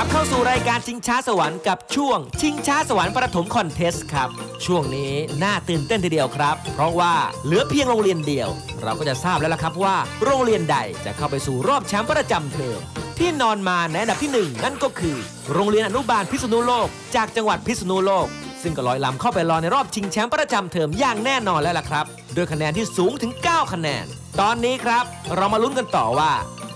รับเข้าสู่รายการชิงช้าสวรรค์กับช่วง ชิงช้าสวรรค์ประถมคอนเทสต์ครับ ช่วงนี้น่าตื่นเต้นทีเดียวครับ เพราะว่าเหลือเพียงโรงเรียนเดียว เราก็จะทราบแล้วล่ะครับว่า โรงเรียนใดจะเข้าไปสู่รอบแชมป์ประจำเทอมที่นอนมาในอันดับที่หนึ่งนั่นก็คือ โรงเรียนอนุบาลพิษณุโลก จากจังหวัดพิษณุโลก ซึ่งก็ลอยลำเข้าไปรอในรอบชิงแชมป์ประจำเทอมอย่างแน่นอนแล้วล่ะครับโดยคะแนนที่สูงถึง 9 คะแนน ตอนนี้ครับ เรามาลุ้นกันต่อว่า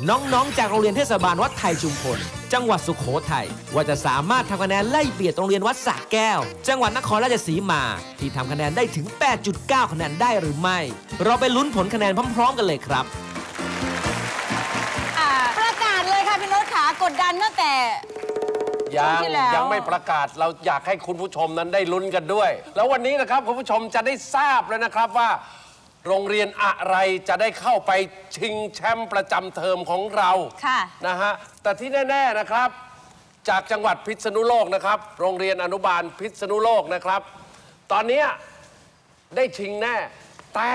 น้องๆ จากโรงเรียนเทศบาลวัดไทยชุมพล จังหวัดสุขโขทัยว่าจะสามารถทำคะแนนไล่เบียดโรงเรียนวัดสระแก้ว จังหวัดนครราชสีมา ที่ทำคะแนนได้ถึง 8.9 คะแนนได้หรือไม่ เราไปลุ้นผลคะแนนพร้อม ๆ กันเลยครับอ่าประกาศเลยค่ะพี่โน้ตขากดดันตั้งแต่ยังที่แล้วยังไม่ประกาศเราอยากให้คุณผู้ชมนั้นได้ลุ้นกันด้วย แล้ววันนี้นะครับคุณผู้ชมจะได้ทราบแล้วนะครับว่า โรงเรียนอะไรจะได้เข้าไปชิงแชมป์ประจำเทอมของเราค่ะนะฮะแต่ที่แน่ ๆนะครับ จากจังหวัดพิษณุโลกนะครับ โรงเรียนอนุบาลพิษณุโลกนะครับ ตอนเนี้ยได้ชิงแน่ แต่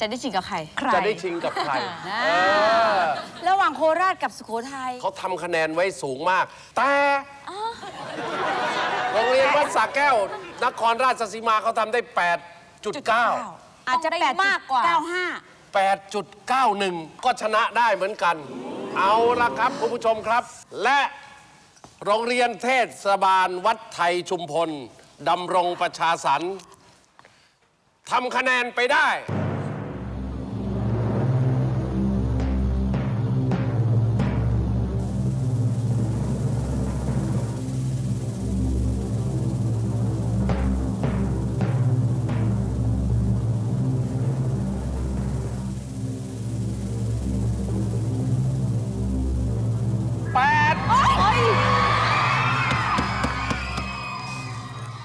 จะได้ชิงกับใคร จะได้ชิงกับใครอ่าเออระหว่างโคราชกับสุโขทัยเขาทำคะแนนไว้สูงมาก แต่โรงเรียนวัดสระแก้วนครราชสีมาเขาทำได้ 8.9อาจจะต้องแปได้ดมากกว่าเก้าห้า8.91 ก็ชนะได้เหมือนกัน เอาละครับคุณผู้ชมครับ และโรงเรียนเทศบาลวัดไทยชุมพลดำรงประชาสรรค์ทำคะแนนไปได้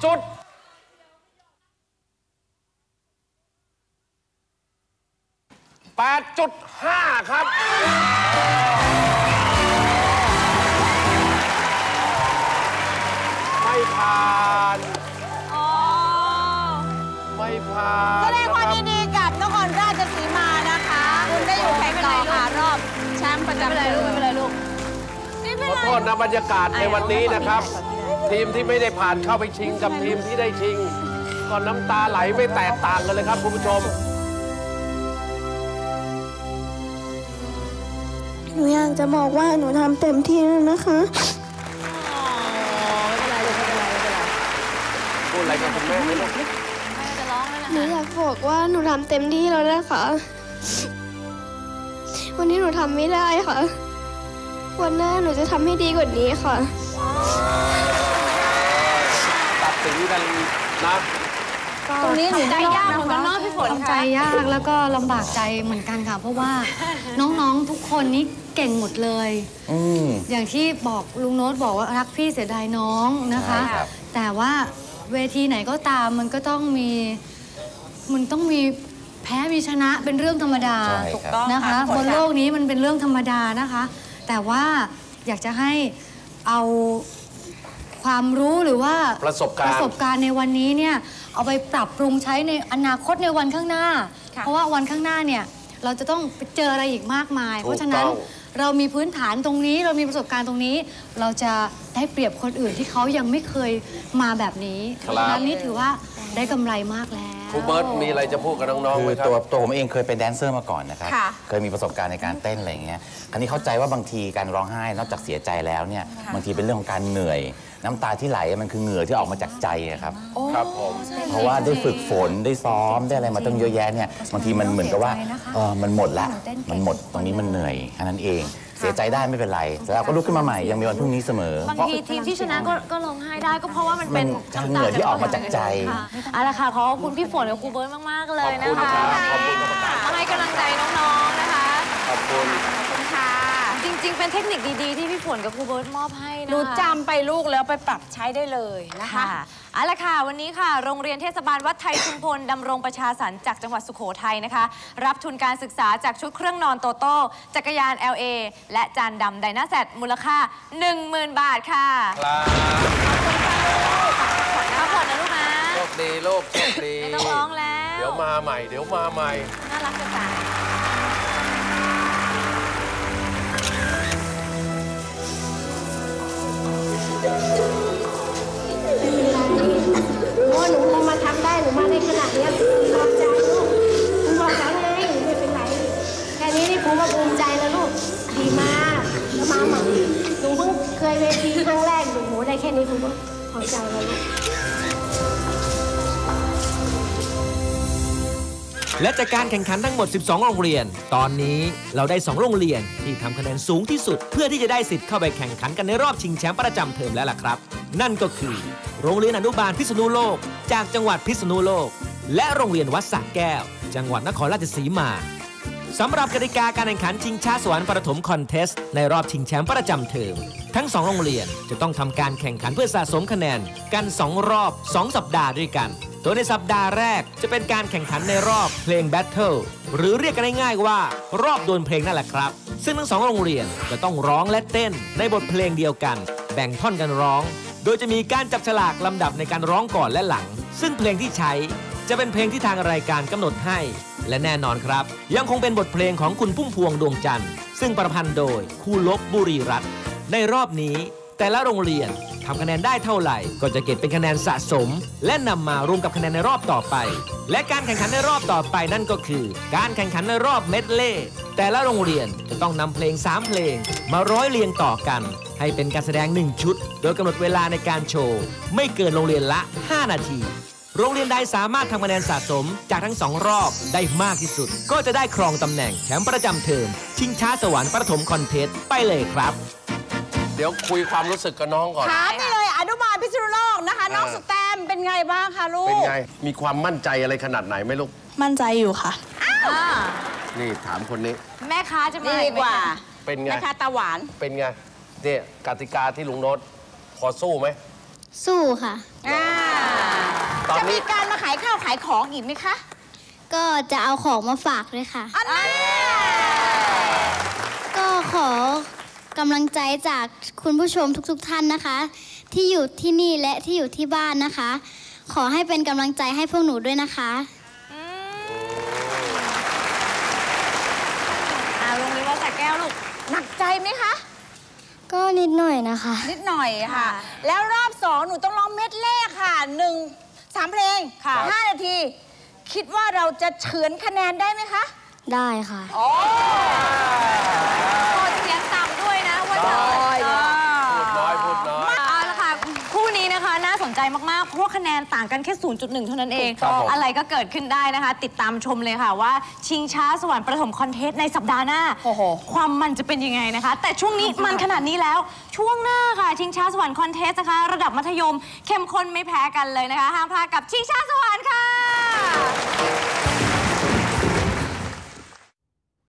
จุด8.5ครับ ไม่ผ่านอ๋อไม่ผ่านแสดงความนะยิรับนดีกับนครราชสีมานะคะ คุณได้อยู่แข่งต่อค่ะรอบแชมป์ประจำไม่เป็นไรลูกไม่เป็นขอไรโทษนะบรรยากาศในวันนี้นะครับ ทีมที่ไม่ได้ผ่านเข้าไปชิงกับทีมที่ได้ชิงก็น้ำตาไหลไม่แตกต่างกันเลยครับคุณผู้ชม หนูอยากจะบอกว่าหนูทำเต็มที่แล้วนะคะ พูดอะไรกับคุณแม่ไหมลูกหนูอยากบอกว่าหนูทำเต็มที่แล้วนะคะ วันนี้หนูทำไม่ได้ค่ะ วันหน้าหนูจะทำให้ดีกว่านี้ค่ะตัด สินกันนะตรงนี้หนูใจได้ยากนะเหมือนกัคะนเนาะพี่ฝนใจค่ะยากแล้วก็ลำบากใจเหมือนกันค่ะ เพราะว่าน้องๆทุกคนนี่เก่งหมดเลยอืมอย่างที่บอกลุงโน้ตบอกว่ารักพี่เสียดายน้องนะคะใช่ครับแต่ว่าเวทีไหนก็ตามมันก็ต้องมีมันต้องมีแพ้มีชนะเป็นเรื่องธรรมดาใช่ครับนะคะบนโลกนี้มันเป็นเรื่องธรรมดานะคะ แต่ว่าอยากจะให้เอา ความรู้หรือว่าประสบการณ์ ประสบการณ์ในวันนี้เนี่ยเอาไปปรับปรุงใช้ในอนาคตในวันข้างหน้า เพราะว่าวันข้างหน้าเนี่ยเราจะต้องไปเจออะไรอีกมากมาย เพราะฉะนั้นถูกต้องเรามีพื้นฐานตรงนี้ เรามีประสบการณ์ตรงนี้ เราจะได้เปรียบคนอื่นที่เขายังไม่เคยมาแบบนี้เพราะฉะนั้นนี่ถือว่าได้กำไรมากแล้วครูเบิร์ตมีอะไรจะพูดกับน้องๆไหคืมอครับตัวตัวผมเองเคยเป็นแดนเซอร์มาก่อนนะครับค่ะเคยมีประสบการณ์ในการเต้นอะไรอย่างเงี้ย คราวนี้เข้าใจว่าบางทีการร้องไห้นอกจากเสียใจแล้วเนี่ย บางทีเป็นเรื่องของการเหนื่อย น้ำตาที่ไหลมันคือเหงื่อที่ออกมาจากใจอะครับ ครับผม เพราะว่าได้ฝึกฝนได้ซ้อมได้อะไรมาตั้งเยอะแยะเนี่ยบางทีมันเหมือนกับว่าเออมันหมดละมันหมดตรงนี้มันเหนื่อยแค่นั้นเอง เสียใจได้ไม่เป็นไรแต่เราก็ลุกขึ้นมาใหม่ยังมีวันพรุ่งนี้เสมอ บางเพราะทีทีมที่ชนะก็ก็ร้องไห้ได้ก็เพราะว่ามันเป็นมันเหงื่อที่ออกมาจากใจ ค่ะเอาละค่ะขอบคุณพี่ฝนกับครูเบิร์ตมาก ๆ เลยนะขอบคุณคะครับขอบคุณกรรมการมาให้กำลังใจน้อง ๆ นะคะ ขอบคุณขอบคุณค่ะจ ริง ๆ เป็นเทคนิคดีๆ ที่พี่ฝนกับครูเบิร์ตมอบให้นะคะหนูจำไปลูกแล้วไปปรับใช้ได้เลยนะคะค่ะเอาละค่ะ วันนี้ค่ะ โรงเรียนเทศบาลวัดไทยชุมพลดำรงประชาสรรค์จากจังหวัดสุโขทัยนะคะ รับทุนการศึกษาจากชุดเครื่องนอนโตโต้จักรยาน LA และจานดำไดนาแซดมูลค่า 10,000 บาทค่ะครับพักผ่อนนะลูกนะโชคดีลูกโชคดีไม่ต้องร้องแล้ว เดี๋ยวมาใหม่ เดี๋ยวมาใหม่ น่ารักจัง โอ้หนูคงมาทำได้หนูมาในขนาดนี้ยภูมิใจลูกหนูบอกแล้วไงไม่เป็นไรแค่นี้นี่ครูก็ภูมิใจแล้วลูกดีมากแล้วมาใหม่หนูเพิ่งเคยเวทีครั้งแรกหนูโหได้แค่นี้ครูก็พอใจแล้วลูก และจากการแข่งขันทั้งหมด 12 โรงเรียน ตอนนี้เราได้ 2 โรงเรียนที่ทำคะแนนสูงที่สุด เพื่อที่จะได้สิทธิ์เข้าไปแข่งขันกันในรอบชิงแชมป์ประจำเทอมแล้วล่ะครับ นั่นก็คือ โรงเรียนอนุบาลพิษณุโลก จากจังหวัดพิษณุโลก และโรงเรียนวัดสระแก้ว จังหวัดนครราชสีมาสำหรับกติกาการแข่งขันชิงช้าสวรรค์ประถมคอนเทสต์ในรอบชิงแชมป์ประจำเทอมทั้ง 2 โรงเรียนจะต้องทำการแข่งขันเพื่อสะสมคะแนนกัน 2 รอบ 2 สัปดาห์ด้วยกัน โดยในสัปดาห์แรกจะเป็นการแข่งขันในรอบเพลงแบทเทิลหรือเรียกกันง่ายๆว่า รอบดวลเพลงนั่นแหละครับ ซึ่งทั้งสองโรงเรียนจะต้องร้องและเต้นในบทเพลงเดียวกัน แบ่งท่อนกันร้อง โดยจะมีการจับฉลากลำดับในการร้องก่อนและหลัง ซึ่งเพลงที่ใช้จะเป็นเพลงที่ทางรายการกำหนดให้ และแน่นอนครับ ยังคงเป็นบทเพลงของคุณพุ่มพวงดวงจันทร์ซึ่งประพันธ์โดยครูลบบุรีรัตน์ในรอบนี้ แต่ละโรงเรียน ทำคะแนนได้เท่าไหร่ ก็จะเก็บเป็นคะแนนสะสม และนำมารวมกับคะแนนในรอบต่อไป และการแข่งขันในรอบต่อไปนั่นก็คือ การแข่งขันในรอบเมดเล่แต่ละโรงเรียนจะต้องนำเพลง 3 เพลง มาร้อยเรียงต่อกัน ให้เป็นการแสดง 1 ชุด โดยกำหนดเวลาในการโชว์ ไม่เกินโรงเรียนละ 5 นาทีโรงเรียนใดสามารถทำคะแนนสะสมจากทั้งสองรอบได้มากที่สุด ก็จะได้ครองตำแหน่งแชมป์ประจำเทอม ชิงช้าสวรรค์ประถมคอนเทสต์ไปเลยครับ เดี๋ยวคุยความรู้สึกกับน้องก่อน ถามนี่เลยอนุบาลพิษณุโลกนะคะ น้องอ่าสแตมเป็นไงบ้างคะลูเป็นกไง มีความมั่นใจอะไรขนาดไหนไหมลูก มั่นใจอยู่ค่ะอ่านี่ถามคนนี้ แม่ค้าจะมาดีกว่าเป็นไงแม่ค้าตาหวาน เป็นไง เนี่ยกติกาที่ลุงโน้ตพอสู้ไหม สู้ค่ะ อ่าตอนจะนี้ มีการมาขายข้าวขายของอีกไหมคะก็จะเอาของมาฝากด้วยค่ะ อันนั้นก็ขอ กำลังใจจากคุณผู้ชมทุกๆท่านนะคะ ที่อยู่ที่นี่และที่อยู่ที่บ้านนะคะ ขอให้เป็นกำลังใจให้พวกหนูด้วยนะคะอ่าโรงเรียนวัดสระแก้วลูกหนักใจไหมคะ ก็นิดหน่อยนะคะ นิดหน่อยค่ะค่ะ แล้วรอบสองหนูต้องร้องเม็ดแรกค่ะหนึ่งสามเพลงค่ะห้านาที คิดว่าเราจะเฉือนคะแนนได้ไหมคะ ได้ค่ะ โอ้เสียงต่ำด้วยนะว่า ได้ เออ พูดน้อยพูดน้อย เอาละค่ะคู่นี้นะคะ น่าสนใจมาก ๆ เพราะว่าคะแนนต่าง กันแค่ 0.1 เท่านั้นเอง ครับผม อะไรก็เกิดขึ้นได้นะคะ ติดตามชมเลยค่ะว่า ชิงช้าสวรรค์ประถมคอนเทสต์ในสัปดาห์หน้า โอ้โห ความมันจะเป็นยังไงนะคะ แต่ช่วงนี้มันขนาดนี้แล้ว ช่วงหน้าค่ะ ชิงช้าสวรรค์คอนเทสต์นะคะ ระดับมัธยมเข้มข้นไม่แพ้กันเลยนะคะ ห้ามพลาดกับชิงช้าสวรรค์ค่ะ